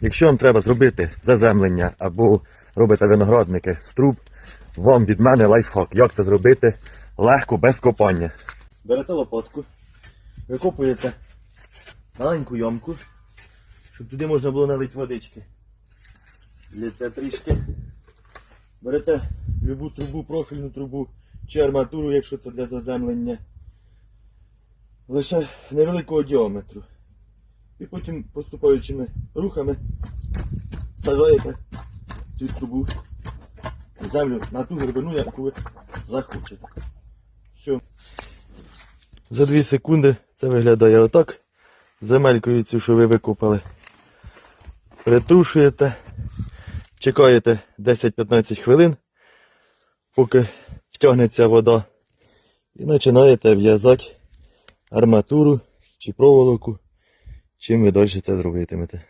Якщо вам треба зробити заземлення або робите виноградники з труб, вам від мене лайфхак. Як це зробити легко, без копання. Берете лопатку, викопуєте маленьку ямку, щоб туди можна було налити водички. Літе трішки. Берете любу трубу, профільну трубу чи арматуру, якщо це для заземлення. Лише невеликого діаметру. І потім поступаючими рухами сажаєте цю трубу в землю на ту глибину, яку ви захочете. Все. За 2 секунди це виглядає отак. Земелькою цю, що ви викопали. Притрушуєте. Чекаєте 10-15 хвилин, поки втягнеться вода. І починаєте в'язати арматуру чи проволоку. Чим ви далі це зробитимете.